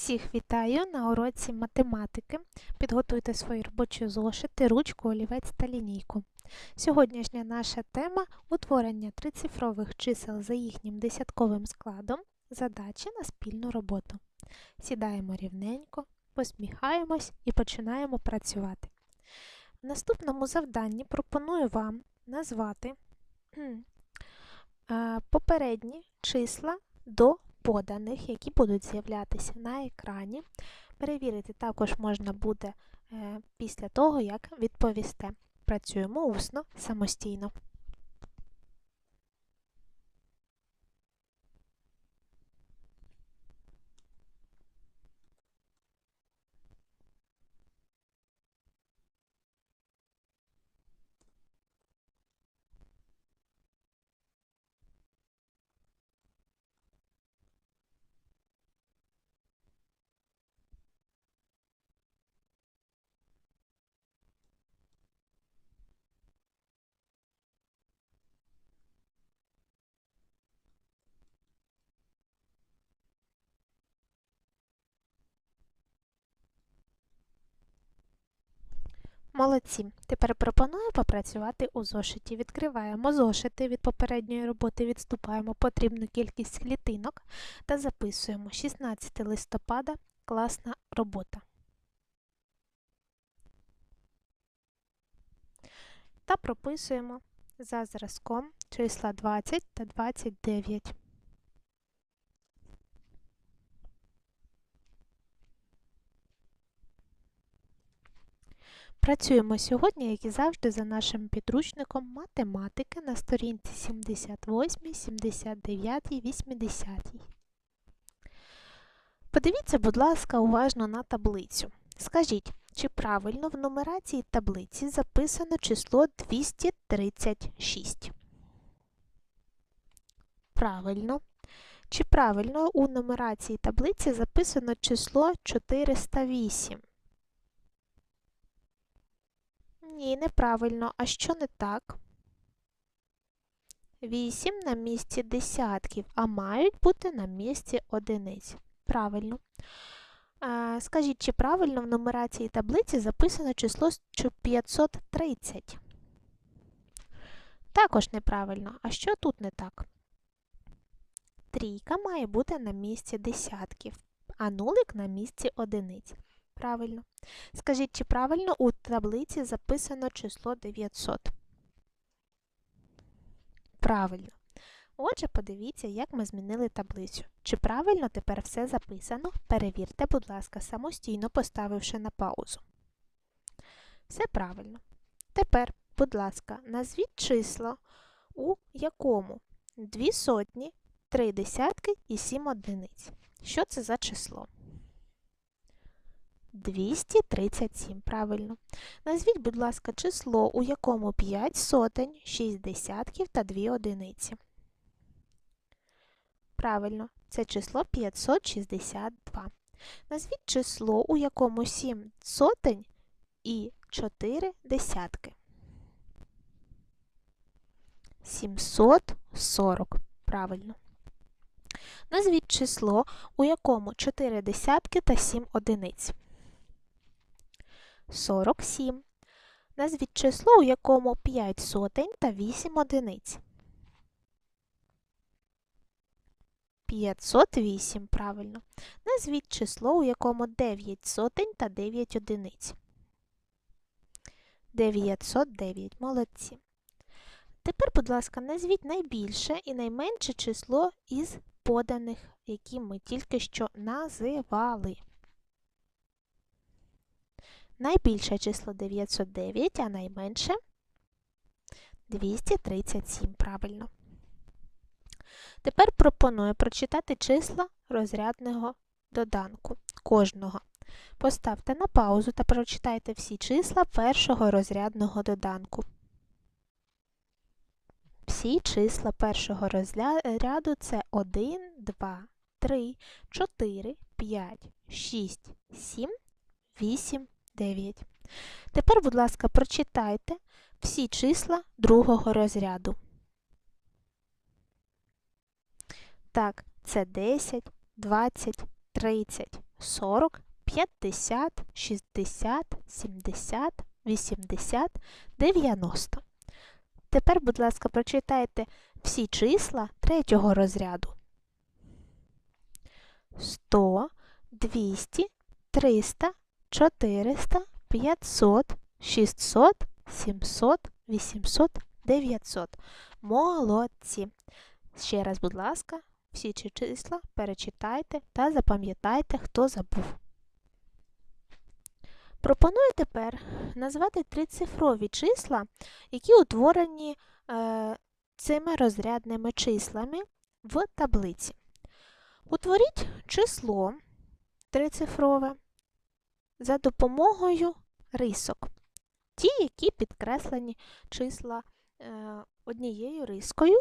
Всіх вітаю на уроці математики. Підготуйте свої робочі зошити, ручку, олівець та лінійку. Сьогоднішня наша тема утворення трицифрових чисел за їхнім десятковим складом, задачі на спільну роботу. Сідаємо рівненько, посміхаємось і починаємо працювати. В наступному завданні пропоную вам назвати е, попередні числа до поданих, які будуть з'являтися на екрані. Перевірити також можна буде е, після того, як відповісте. Працюємо усно самостійно. Молодці. Тепер пропоную попрацювати у зошиті. Відкриваємо зошити від попередньої роботи, відступаємо потрібну кількість клітинок та записуємо 16 листопада класна робота. Та прописуємо за зразком числа 20 та 29. Працюємо сьогодні, як і завжди, за нашим підручником математики на сторінці 78, 79, 80. Подивіться, будь ласка, уважно на таблицю. Скажіть, чи правильно в нумерації таблиці записано число 236? Правильно. Чи правильно у нумерації таблиці записано число 408? Ні, неправильно. А що не так? 8 на місці десятків, а мають бути на місці одиниць. Правильно. Скажіть, чи правильно в нумерації таблиці записано число 530? Також неправильно. А що тут не так? Трійка має бути на місці десятків, а нулик на місці одиниць. Правильно. Скажіть, чи правильно у таблиці записано число 900? Правильно. Отже, подивіться, як ми змінили таблицю. Чи правильно тепер все записано? Перевірте, будь ласка, самостійно поставивши на паузу. Все правильно. Тепер, будь ласка, назвіть числа, у якому 2 сотні, 3 десятки і 7 одиниць. Що це за число? 237, правильно. Назвіть, будь ласка, число, у якому 5 сотень, 6 десятків та 2 одиниці. Правильно, це число 562. Назвіть число, у якому 7 сотень і 4 десятки. 740. Правильно. Назвіть число, у якому 4 десятки та 7 одиниць. 47. Назвіть число, у якому 5 сотень та 8 одиниць. 508, правильно. Назвіть число, у якому 9 сотень та 9 одиниць. 909. Молодці. Тепер, будь ласка, назвіть найбільше і найменше число із поданих, які ми тільки що називали. Найбільше число 909, а найменше 237, правильно. Тепер пропоную прочитати числа розрядного доданку кожного. Поставте на паузу та прочитайте всі числа першого розрядного доданку. Всі числа першого розряду це 1, 2, 3, 4, 5, 6, 7, 8, 9. Тепер, будь ласка, прочитайте всі числа другого розряду. Так, це 10, 20, 30, 40, 50, 60, 70, 80, 90. Тепер, будь ласка, прочитайте всі числа третього розряду. 100, 200, 300, 400, 500, 600, 700, 800, 900. Молодці! Ще раз, будь ласка, всі ці числа перечитайте та запам'ятайте, хто забув. Пропоную тепер назвати трицифрові числа, які утворені е, цими розрядними числами в таблиці. Утворіть число трицифрове за допомогою рисок. Ті, які підкреслені числа е, однією рискою,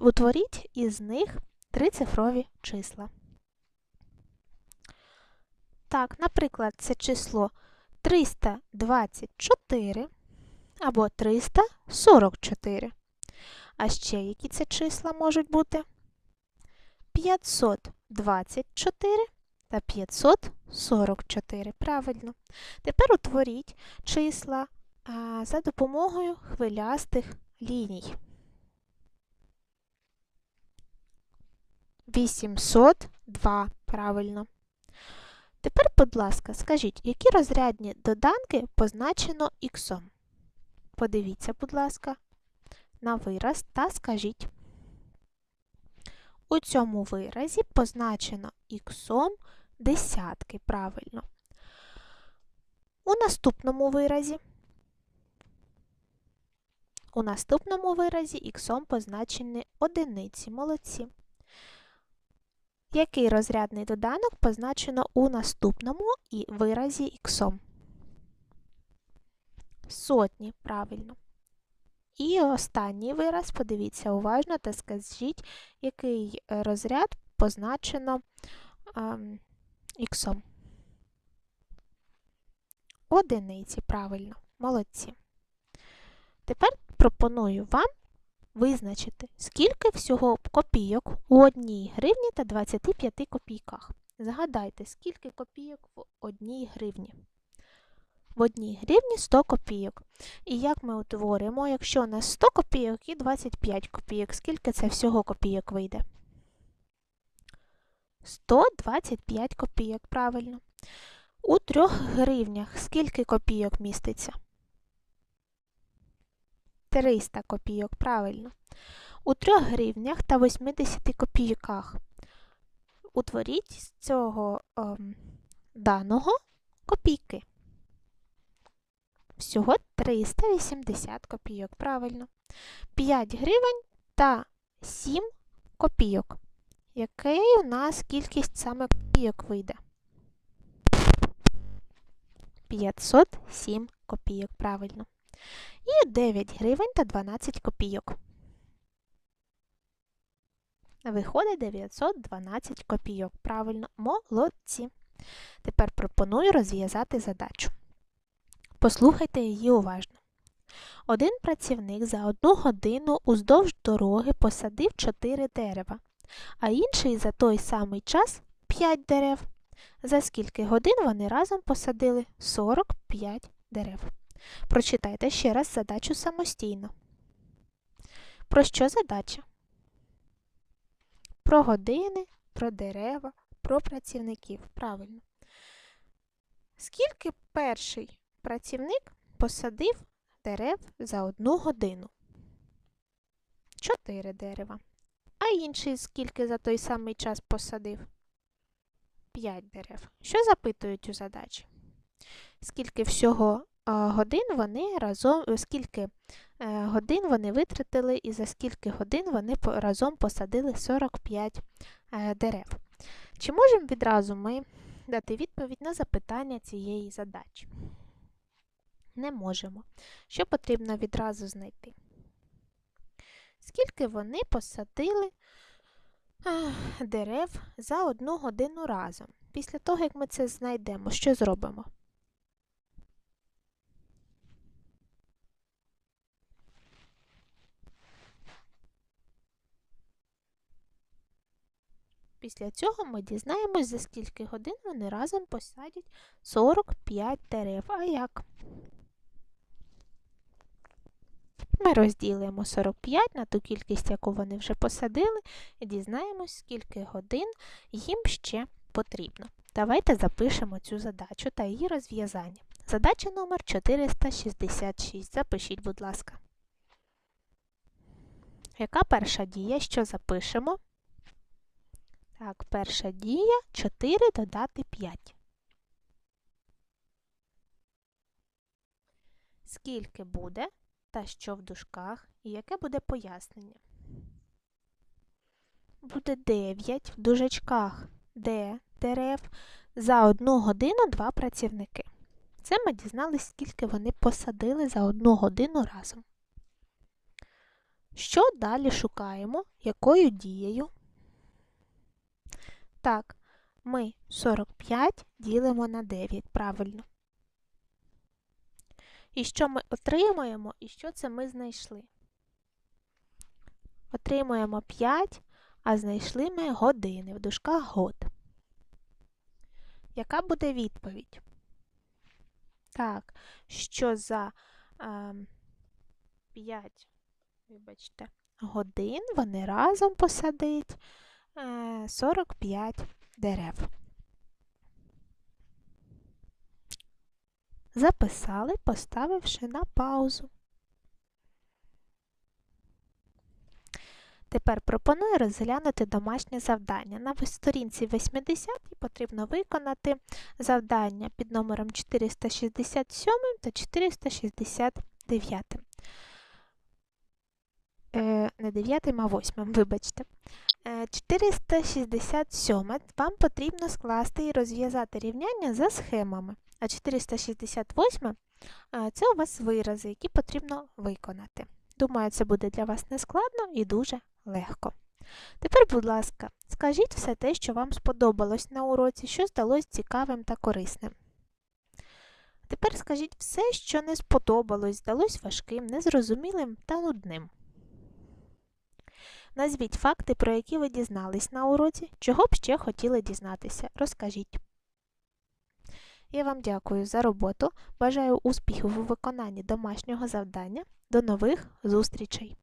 утворіть із них трицифрові числа. Так, наприклад, це число 324 або 344. А ще які це числа можуть бути? 524 та 544. Правильно. Тепер утворіть числа а, за допомогою хвилястих ліній. 802. Правильно. Тепер, будь ласка, скажіть, які розрядні доданки позначено х? Подивіться, будь ласка, на вираз та скажіть. У цьому виразі позначено х десятки, правильно. У наступному виразі у наступному виразі х позначені одиниці. Молодці. Який розрядний доданок позначено у наступному і виразі х? Сотні, правильно. І останній вираз, подивіться уважно та скажіть, який розряд позначено ем, іксом. Одиниці, правильно, молодці. Тепер пропоную вам визначити, скільки всього копійок у 1 гривні та 25 копійках. Згадайте, скільки копійок в 1 гривні. В 1 гривні 100 копійок. І як ми утворимо, якщо у нас 100 копійок і 25 копійок, скільки це всього копійок вийде? 125 копійок, правильно. У 3 гривнях скільки копійок міститься? 300 копійок, правильно. У 3 гривнях та 80 копійках. Утворіть з цього ем, даного копійки. Всього 380 копійок, правильно. 5 гривень та 7 копійок. Який у нас кількість саме копійок вийде? 507 копійок, правильно і 9 гривень та 12 копійок. Виходить 912 копійок. Правильно, молодці. Тепер пропоную розв'язати задачу. Послухайте її уважно. Один працівник за одну годину уздовж дороги посадив 4 дерева, а інший за той самий час 5 дерев. За скільки годин вони разом посадили 45 дерев. Прочитайте ще раз задачу самостійно. Про що задача? Про години, про дерева, про працівників. Правильно. Скільки перший працівник посадив дерев за одну годину? Чотири дерева. А інший скільки за той самий час посадив? П'ять дерев. Що запитують у задачі? Скільки всього годин вони разом, е, скільки е, годин вони витратили і за скільки годин вони разом посадили 45 е, дерев. Чи можемо відразу ми дати відповідь на запитання цієї задачі? Не можемо. Що потрібно відразу знайти? Скільки вони посадили дерев за одну годину разом? Після того, як ми це знайдемо, що зробимо? Після цього ми дізнаємось, за скільки годин вони разом посадять 45 дерев. А як? Ми розділимо 45 на ту кількість, яку вони вже посадили, і дізнаємось, скільки годин їм ще потрібно. Давайте запишемо цю задачу та її розв'язання. Задача номер 466. Запишіть, будь ласка. Яка перша дія? Що запишемо? Так, перша дія 4 додати 5. Скільки буде та що в дужках і яке буде пояснення? Буде 9 в дужечках Д дерев за одну годину два працівники. Це ми дізналися, скільки вони посадили за одну годину разом. Що далі шукаємо? Якою дією? Так, ми 45 ділимо на 9, правильно. І що ми отримуємо, і що це ми знайшли? Отримуємо 5, а знайшли ми години в дужках год. Яка буде відповідь? Так, що за е, 5, вибачте, годин вони разом посадить е, 45 дерев. Записали, поставивши на паузу. Тепер пропоную розглянути домашнє завдання. На сторінці 80 потрібно виконати завдання під номером 467 та 469. Е, не 9, а 8, вибачте. Е, 467 вам потрібно скласти і розв'язати рівняння за схемами. А 468 е, це у вас вирази, які потрібно виконати. Думаю, це буде для вас нескладно і дуже легко. Тепер, будь ласка, скажіть все те, що вам сподобалось на уроці, що здалось цікавим та корисним. Тепер скажіть все, що не сподобалось, здалось важким, незрозумілим та нудним. Назвіть факти, про які ви дізнались на уроці, чого б ще хотіли дізнатися. Розкажіть. Я вам дякую за роботу. Бажаю успіхів у виконанні домашнього завдання. До нових зустрічей!